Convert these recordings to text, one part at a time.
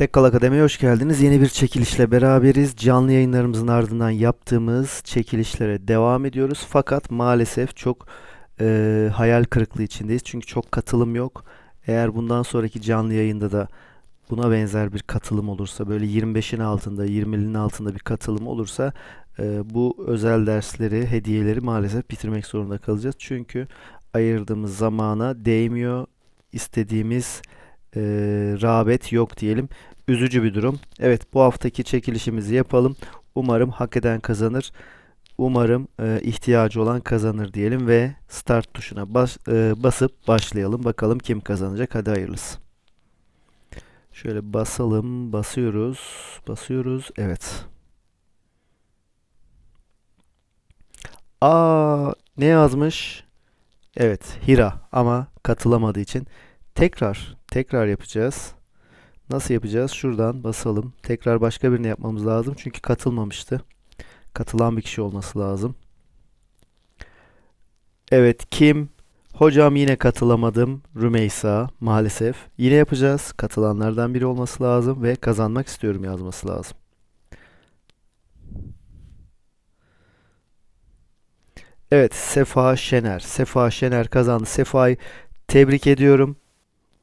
Tekkal Akademi'ye hoş geldiniz. Yeni bir çekilişle beraberiz. Canlı yayınlarımızın ardından yaptığımız çekilişlere devam ediyoruz. Fakat maalesef çok e, hayal kırıklığı içindeyiz. Çünkü çok katılım yok. Eğer bundan sonraki canlı yayında da buna benzer bir katılım olursa, böyle 25'in altında, 20'nin altında bir katılım olursa e, bu özel dersleri, hediyeleri maalesef bitirmek zorunda kalacağız. Çünkü ayırdığımız zamana değmiyor. İstediğimiz e, rağbet yok diyelim. Üzücü bir durum. Evet, bu haftaki çekilişimizi yapalım. Umarım hak eden kazanır. Umarım e, ihtiyacı olan kazanır diyelim ve start tuşuna bas, e, basıp başlayalım. Bakalım kim kazanacak. Hadi hayırlısı. Şöyle basalım. Basıyoruz. Basıyoruz. Evet. Aa, ne yazmış? Evet, Hira ama katılamadığı için tekrar tekrar yapacağız. Nasıl yapacağız? Şuradan basalım. Tekrar başka birini yapmamız lazım. Çünkü katılmamıştı. Katılan bir kişi olması lazım. Evet, kim? Hocam yine katılamadım. Rümeysa maalesef. Yine yapacağız. Katılanlardan biri olması lazım ve kazanmak istiyorum yazması lazım. Evet, Sefa Şener. Sefa Şener kazandı. Sefa'yı tebrik ediyorum.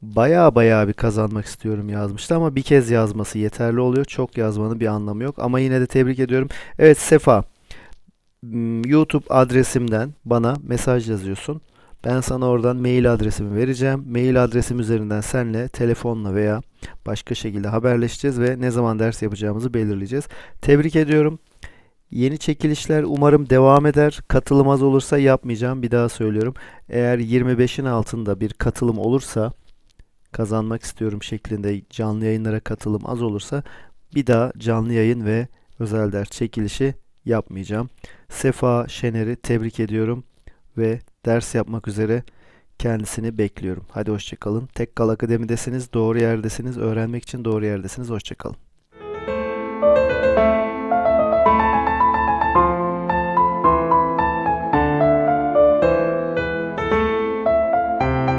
Baya baya bir kazanmak istiyorum yazmıştı ama bir kez yazması yeterli oluyor. Çok yazmanın bir anlamı yok ama yine de tebrik ediyorum. Evet Sefa, YouTube adresimden bana mesaj yazıyorsun. Ben sana oradan mail adresimi vereceğim. Mail adresim üzerinden senle telefonla veya başka şekilde haberleşeceğiz ve ne zaman ders yapacağımızı belirleyeceğiz. Tebrik ediyorum. Yeni çekilişler umarım devam eder. Katılım az olursa yapmayacağım. Bir daha söylüyorum. Eğer 25'in altında bir katılım olursa kazanmak istiyorum şeklinde canlı yayınlara katılım az olursa bir daha canlı yayın ve özel ders çekilişi yapmayacağım. Sefa Şener'i tebrik ediyorum ve ders yapmak üzere kendisini bekliyorum. Hadi hoşçakalın. Tekkal Akademi'desiniz, doğru yerdesiniz. Öğrenmek için doğru yerdesiniz. Hoşçakalın.